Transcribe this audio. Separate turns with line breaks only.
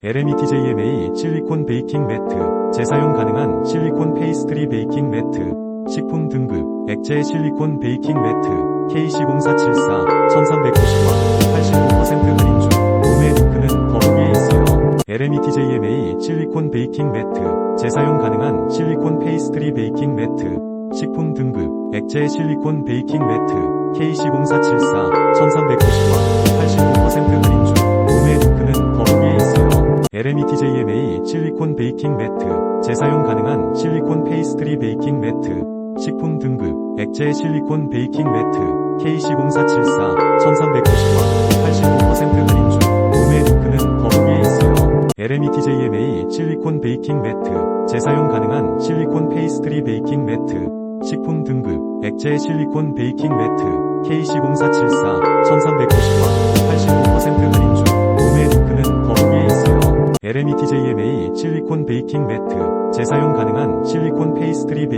LMETJMA 실리콘 베이킹 매트, 재사용 가능한 실리콘 페이스트리 베이킹 매트, 식품 등급, 액체 실리콘 베이킹 매트, KC0474, 1390원, 85% 할인 중, 구매 링크는 더보기에 있어요. LMETJMA 실리콘 베이킹 매트, 재사용 가능한 실리콘 페이스트리 베이킹 매트, 식품 등급, 액체 실리콘 베이킹 매트, KC0474, 1390원, LMETJMA 실리콘 베이킹 매트, 재사용 가능한 실리콘 페이스트리 베이킹 매트, 식품 등급, 액체 실리콘 베이킹 매트, KC0474, 1390원, 85% 할인 중, 구매 링크는 더보기에 있어요. LMETJMA 실리콘 베이킹 매트, 재사용 가능한 실리콘 페이스트리 베이킹 매트, 식품 등급, 액체 실리콘 베이킹 매트, KC0474, LMETJMA 실리콘 베이킹 매트, 재사용 가능한 실리콘 페이스트리 베이킹